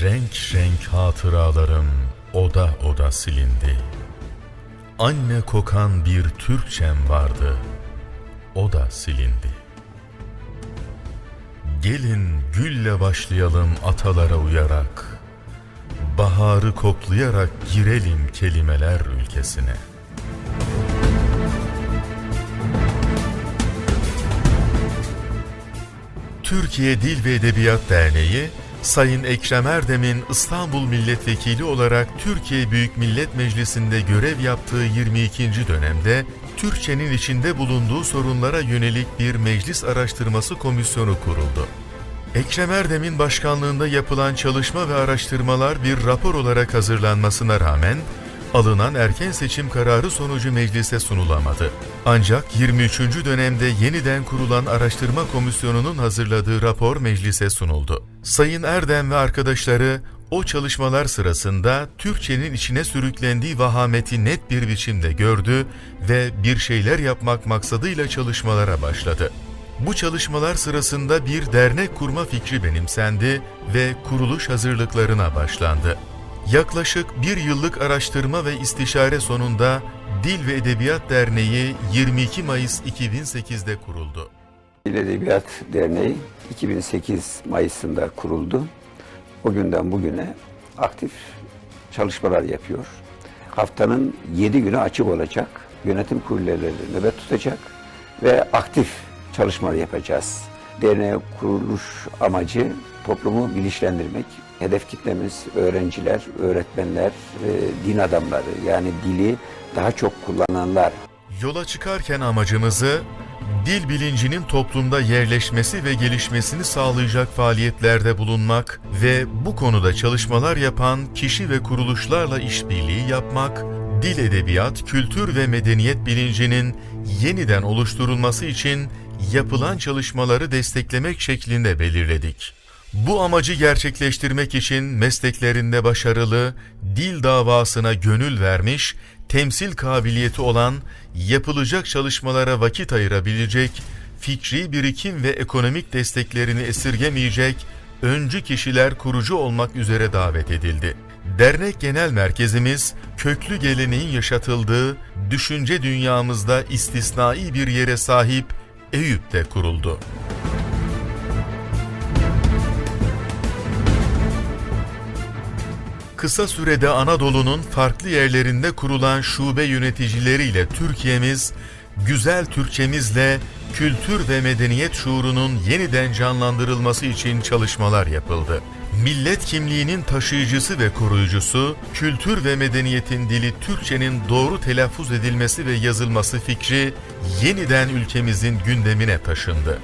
Renk renk hatıralarım oda oda silindi. Anne kokan bir Türkçem vardı. O da silindi. Gelin gülle başlayalım atalara uyarak. Baharı koklayarak girelim kelimeler ülkesine. Türkiye Dil ve Edebiyat Derneği, Sayın Ekrem Erdem'in İstanbul Milletvekili olarak Türkiye Büyük Millet Meclisi'nde görev yaptığı 22. dönemde Türkçenin içinde bulunduğu sorunlara yönelik bir meclis araştırması komisyonu kuruldu. Ekrem Erdem'in başkanlığında yapılan çalışma ve araştırmalar bir rapor olarak hazırlanmasına rağmen alınan erken seçim kararı sonucu meclise sunulamadı. Ancak 23. dönemde yeniden kurulan araştırma komisyonunun hazırladığı rapor meclise sunuldu. Sayın Erdem ve arkadaşları o çalışmalar sırasında Türkçenin içine sürüklendiği vahameti net bir biçimde gördü ve bir şeyler yapmak maksadıyla çalışmalara başladı. Bu çalışmalar sırasında bir dernek kurma fikri benimsendi ve kuruluş hazırlıklarına başlandı. Yaklaşık bir yıllık araştırma ve istişare sonunda Dil ve Edebiyat Derneği 22 Mayıs 2008'de kuruldu. Dil Edebiyat Derneği 2008 Mayıs'ında kuruldu. O günden bugüne aktif çalışmalar yapıyor. Haftanın 7 günü açık olacak. Yönetim kurulları nöbet tutacak ve aktif çalışmalar yapacağız. Derneğe kuruluş amacı toplumu bilinçlendirmek. Hedef kitlemiz öğrenciler, öğretmenler, din adamları yani dili daha çok kullananlar Yola çıkarken amacımızı dil bilincinin toplumda yerleşmesi ve gelişmesini sağlayacak faaliyetlerde bulunmak ve bu konuda çalışmalar yapan kişi ve kuruluşlarla işbirliği yapmak, dil edebiyat, kültür ve medeniyet bilincinin yeniden oluşturulması için yapılan çalışmaları desteklemek şeklinde belirledik. Bu amacı gerçekleştirmek için mesleklerinde başarılı, dil davasına gönül vermiş, temsil kabiliyeti olan, yapılacak çalışmalara vakit ayırabilecek, fikri birikim ve ekonomik desteklerini esirgemeyecek öncü kişiler kurucu olmak üzere davet edildi. Dernek Genel Merkezimiz, köklü geleneğin yaşatıldığı, düşünce dünyamızda istisnai bir yere sahip Eyüp'te kuruldu. Kısa sürede Anadolu'nun farklı yerlerinde kurulan şube yöneticileriyle Türkiye'miz, güzel Türkçemizle kültür ve medeniyet şuurunun yeniden canlandırılması için çalışmalar yapıldı. Millet kimliğinin taşıyıcısı ve koruyucusu, kültür ve medeniyetin dili Türkçenin doğru telaffuz edilmesi ve yazılması fikri yeniden ülkemizin gündemine taşındı.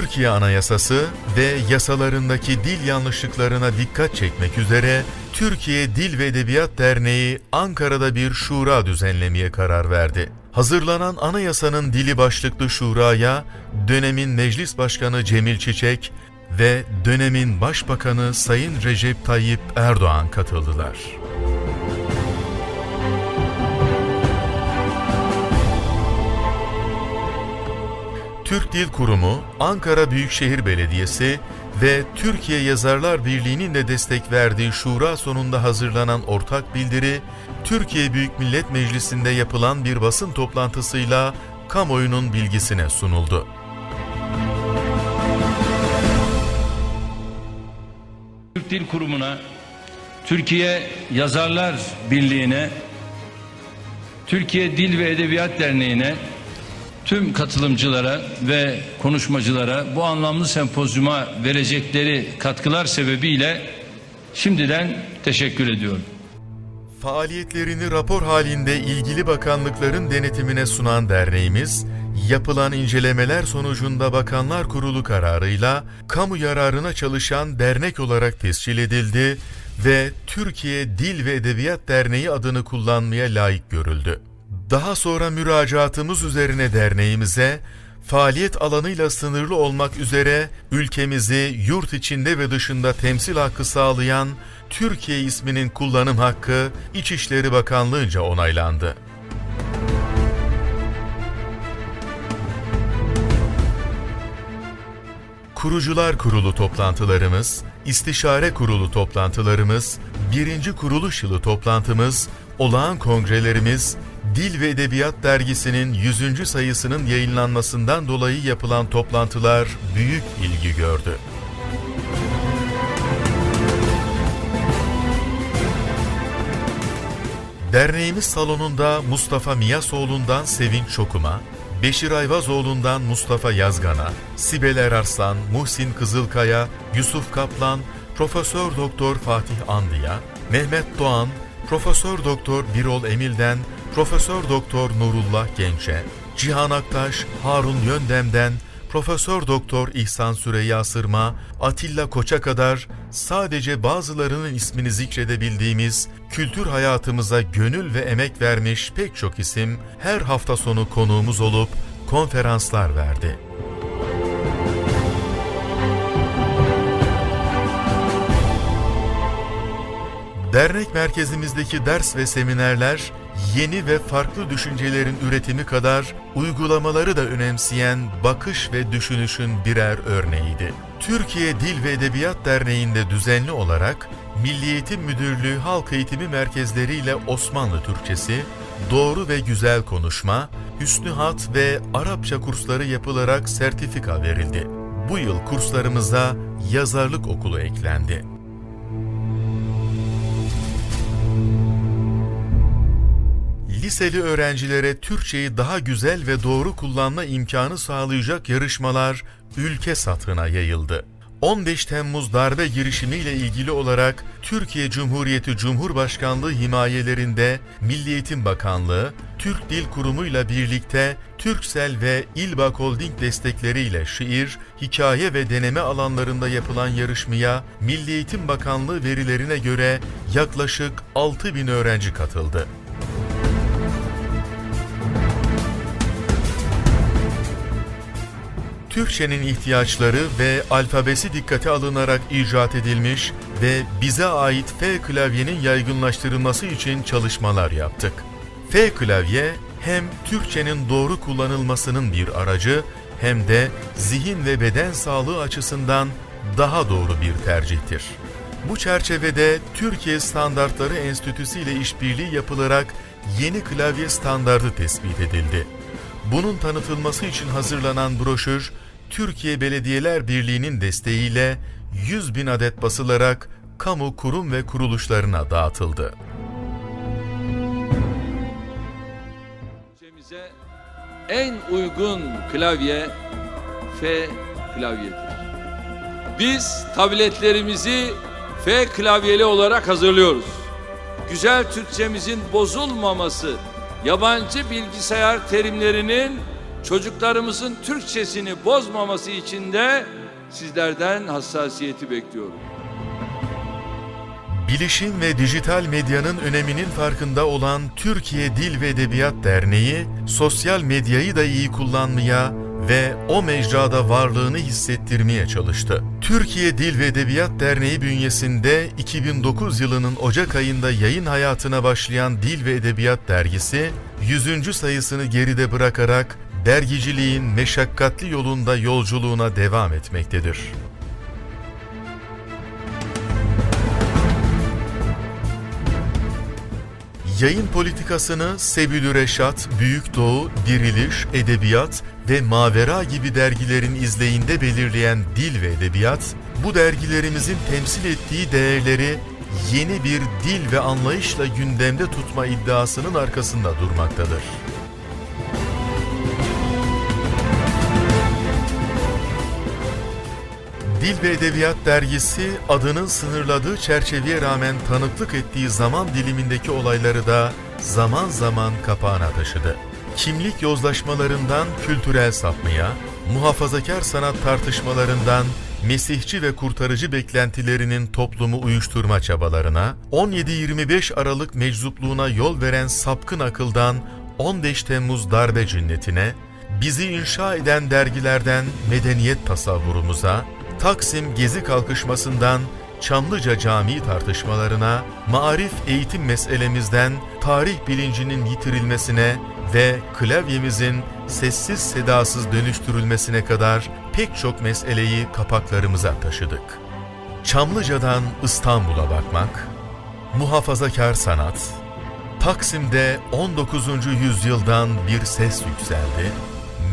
Türkiye Anayasası ve yasalarındaki dil yanlışlıklarına dikkat çekmek üzere Türkiye Dil ve Edebiyat Derneği Ankara'da bir şura düzenlemeye karar verdi. Hazırlanan anayasanın dili başlıklı şuraya dönemin Meclis Başkanı Cemil Çiçek ve dönemin Başbakanı Sayın Recep Tayyip Erdoğan katıldılar. Türk Dil Kurumu, Ankara Büyükşehir Belediyesi ve Türkiye Yazarlar Birliği'nin de destek verdiği şura sonunda hazırlanan ortak bildiri, Türkiye Büyük Millet Meclisi'nde yapılan bir basın toplantısıyla kamuoyunun bilgisine sunuldu. Türk Dil Kurumu'na, Türkiye Yazarlar Birliği'ne, Türkiye Dil ve Edebiyat Derneği'ne, tüm katılımcılara ve konuşmacılara bu anlamlı sempozyuma verecekleri katkılar sebebiyle şimdiden teşekkür ediyorum. Faaliyetlerini rapor halinde ilgili bakanlıkların denetimine sunan derneğimiz, yapılan incelemeler sonucunda Bakanlar Kurulu kararıyla kamu yararına çalışan dernek olarak tescil edildi ve Türkiye Dil ve Edebiyat Derneği adını kullanmaya layık görüldü. Daha sonra müracaatımız üzerine derneğimize faaliyet alanıyla sınırlı olmak üzere ülkemizi yurt içinde ve dışında temsil hakkı sağlayan Türkiye isminin kullanım hakkı İçişleri Bakanlığı'nca onaylandı. Kurucular Kurulu toplantılarımız, istişare kurulu toplantılarımız, birinci kuruluş yılı toplantımız, olağan kongrelerimiz, Dil ve Edebiyat Dergisi'nin 100. sayısının yayınlanmasından dolayı yapılan toplantılar büyük ilgi gördü. Derneğimiz salonunda Mustafa Miyasoğlu'ndan Sevinç Çokuma, Beşir Ayvazoğlu'ndan Mustafa Yazgan'a, Sibel Erarslan, Muhsin Kızılkaya, Yusuf Kaplan, Profesör Doktor Fatih Andıya, Mehmet Doğan, Profesör Doktor Birol Emil'den Profesör Doktor Nurullah Genç'e, Cihan Aktaş, Harun Yöndem'den Profesör Doktor İhsan Süreyya Sırma, Atilla Koç'a kadar sadece bazılarının ismini zikredebildiğimiz kültür hayatımıza gönül ve emek vermiş pek çok isim her hafta sonu konuğumuz olup konferanslar verdi. Dernek merkezimizdeki ders ve seminerler yeni ve farklı düşüncelerin üretimi kadar uygulamaları da önemseyen bakış ve düşünüşün birer örneğiydi. Türkiye Dil ve Edebiyat Derneği'nde düzenli olarak Milli Eğitim Müdürlüğü Halk Eğitimi Merkezleri ile Osmanlı Türkçesi, doğru ve güzel konuşma, hüsnü hat ve Arapça kursları yapılarak sertifika verildi. Bu yıl kurslarımıza yazarlık okulu eklendi. Liseli öğrencilere Türkçeyi daha güzel ve doğru kullanma imkanı sağlayacak yarışmalar ülke satına yayıldı. 15 Temmuz darbe girişimiyle ilgili olarak Türkiye Cumhuriyeti Cumhurbaşkanlığı himayelerinde Milli Eğitim Bakanlığı, Türk Dil Kurumu ile birlikte Türksel ve İlbak Holding destekleriyle şiir, hikaye ve deneme alanlarında yapılan yarışmaya Milli Eğitim Bakanlığı verilerine göre yaklaşık 6000 öğrenci katıldı. Türkçenin ihtiyaçları ve alfabesi dikkate alınarak icat edilmiş ve bize ait F klavyenin yaygınlaştırılması için çalışmalar yaptık. F klavye hem Türkçenin doğru kullanılmasının bir aracı hem de zihin ve beden sağlığı açısından daha doğru bir tercihtir. Bu çerçevede Türkiye Standartları Enstitüsü ile işbirliği yapılarak yeni klavye standardı tespit edildi. Bunun tanıtılması için hazırlanan broşür, Türkiye Belediyeler Birliği'nin desteğiyle 100 bin adet basılarak kamu kurum ve kuruluşlarına dağıtıldı. En uygun klavye F klavyedir. Biz tabletlerimizi F klavyeli olarak hazırlıyoruz. Güzel Türkçemizin bozulmaması, yabancı bilgisayar terimlerinin çocuklarımızın Türkçesini bozmaması için de sizlerden hassasiyeti bekliyorum. Bilişim ve dijital medyanın öneminin farkında olan Türkiye Dil ve Edebiyat Derneği, sosyal medyayı da iyi kullanmaya ve o mecrada varlığını hissettirmeye çalıştı. Türkiye Dil ve Edebiyat Derneği bünyesinde 2009 yılının Ocak ayında yayın hayatına başlayan Dil ve Edebiyat Dergisi, 100. sayısını geride bırakarak dergiciliğin meşakkatli yolunda yolculuğuna devam etmektedir. Yayın politikasını Sebilü Reşat, Büyük Doğu, Diriliş, Edebiyat ve Mavera gibi dergilerin izleyinde belirleyen Dil ve Edebiyat, bu dergilerimizin temsil ettiği değerleri yeni bir dil ve anlayışla gündemde tutma iddiasının arkasında durmaktadır. Dil ve Edebiyat Dergisi adının sınırladığı çerçeveye rağmen tanıklık ettiği zaman dilimindeki olayları da zaman zaman kapağına taşıdı. Kimlik yozlaşmalarından kültürel sapmaya, muhafazakar sanat tartışmalarından mesihçi ve kurtarıcı beklentilerinin toplumu uyuşturma çabalarına, 17-25 Aralık meczupluğuna yol veren sapkın akıldan 15 Temmuz darbe cinnetine, bizi inşa eden dergilerden medeniyet tasavvurumuza, Taksim Gezi kalkışmasından Çamlıca Camii tartışmalarına, maarif eğitim meselemizden tarih bilincinin yitirilmesine ve klavyemizin sessiz sedasız dönüştürülmesine kadar pek çok meseleyi kapaklarımıza taşıdık. Çamlıca'dan İstanbul'a bakmak, muhafazakar sanat, Taksim'de 19. yüzyıldan bir ses yükseldi.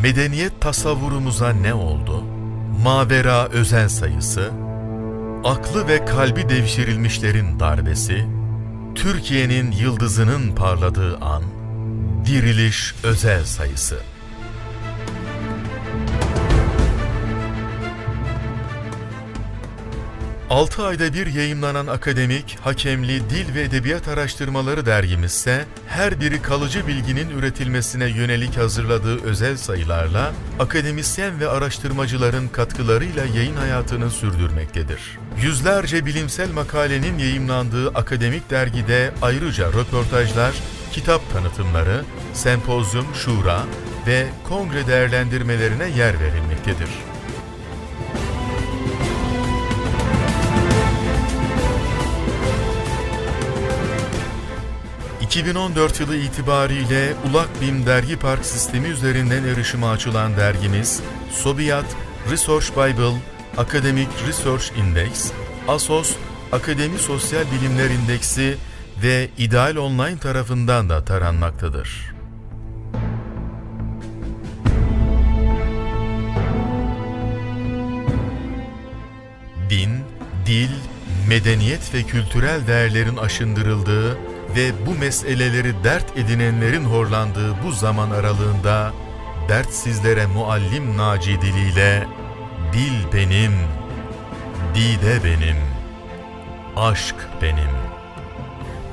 Medeniyet tasavvurumuza ne oldu? Mavera özen sayısı, aklı ve kalbi devşirilmişlerin darbesi, Türkiye'nin yıldızının parladığı an, diriliş özel sayısı. Altı ayda bir yayımlanan akademik, hakemli, dil ve edebiyat araştırmaları dergimizse her biri kalıcı bilginin üretilmesine yönelik hazırladığı özel sayılarla akademisyen ve araştırmacıların katkılarıyla yayın hayatını sürdürmektedir. Yüzlerce bilimsel makalenin yayımlandığı akademik dergide ayrıca röportajlar, kitap tanıtımları, sempozyum, şura ve kongre değerlendirmelerine yer verilmektedir. 2014 yılı itibariyle Ulakbim Dergi Park sistemi üzerinden erişime açılan dergimiz, Sobiyat Research Bible, Academic Research Index, ASOS Akademi Sosyal Bilimler İndeksi ve İdeal Online tarafından da taranmaktadır. din, dil, medeniyet ve kültürel değerlerin aşındırıldığı ve bu meseleleri dert edinenlerin horlandığı bu zaman aralığında dertsizlere muallim naci diliyle dil benim, dide benim, aşk benim.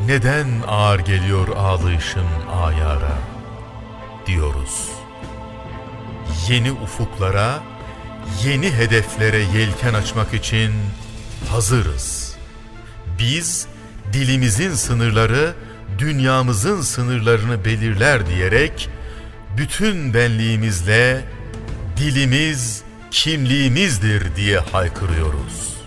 Neden ağır geliyor ağlayışım ayara diyoruz. Yeni ufuklara, yeni hedeflere yelken açmak için hazırız. Biz dilimizin sınırları dünyamızın sınırlarını belirler diyerek bütün benliğimizle dilimiz kimliğimizdir diye haykırıyoruz.